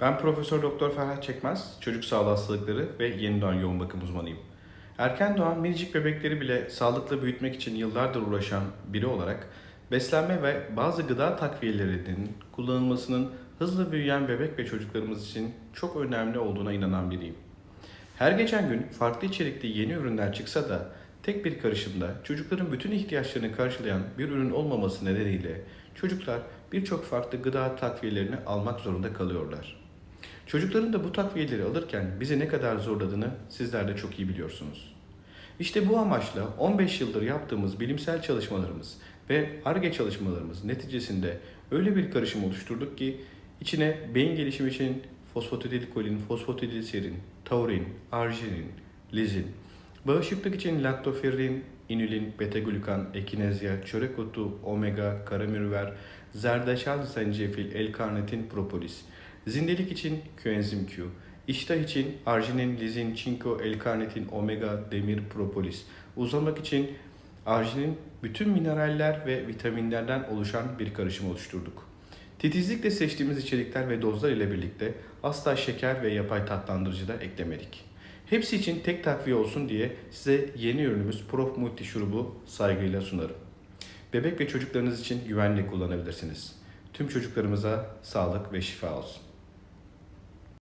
Ben Profesör Doktor Ferhat Çekmez, çocuk sağlığı hastalıkları ve yeni doğan yoğun bakım uzmanıyım. Erken doğan minicik bebekleri bile sağlıklı büyütmek için yıllardır uğraşan biri olarak beslenme ve bazı gıda takviyelerinin kullanılmasının hızlı büyüyen bebek ve çocuklarımız için çok önemli olduğuna inanan biriyim. Her geçen gün farklı içerikli yeni ürünler çıksa da tek bir karışımda çocukların bütün ihtiyaçlarını karşılayan bir ürün olmaması nedeniyle çocuklar birçok farklı gıda takviyelerini almak zorunda kalıyorlar. Çocukların da bu takviyeleri alırken bizi ne kadar zorladığını sizler de çok iyi biliyorsunuz. İşte bu amaçla 15 yıldır yaptığımız bilimsel çalışmalarımız ve ARGE çalışmalarımız neticesinde öyle bir karışım oluşturduk ki içine beyin gelişimi için fosfatidilkolin, fosfatidilserin, taurin, arginin, lizin, bağışıklık için laktoferrin, inülin, beta-glukan, ekinezya, çörek otu, omega, karamürver, zerdeçal, zencefil, L-karnitin, propolis, zindelik için koenzim Q, iştah için arginin, lizin, çinko, L-karnitin, omega, demir, propolis, uzamak için arginin bütün mineraller ve vitaminlerden oluşan bir karışım oluşturduk. Titizlikle seçtiğimiz içerikler ve dozlar ile birlikte asla şeker ve yapay tatlandırıcı da eklemedik. Hepsi için tek takviye olsun diye size yeni ürünümüz Prof Multi şurubu saygıyla sunarım. Bebek ve çocuklarınız için güvenle kullanabilirsiniz. Tüm çocuklarımıza sağlık ve şifa olsun.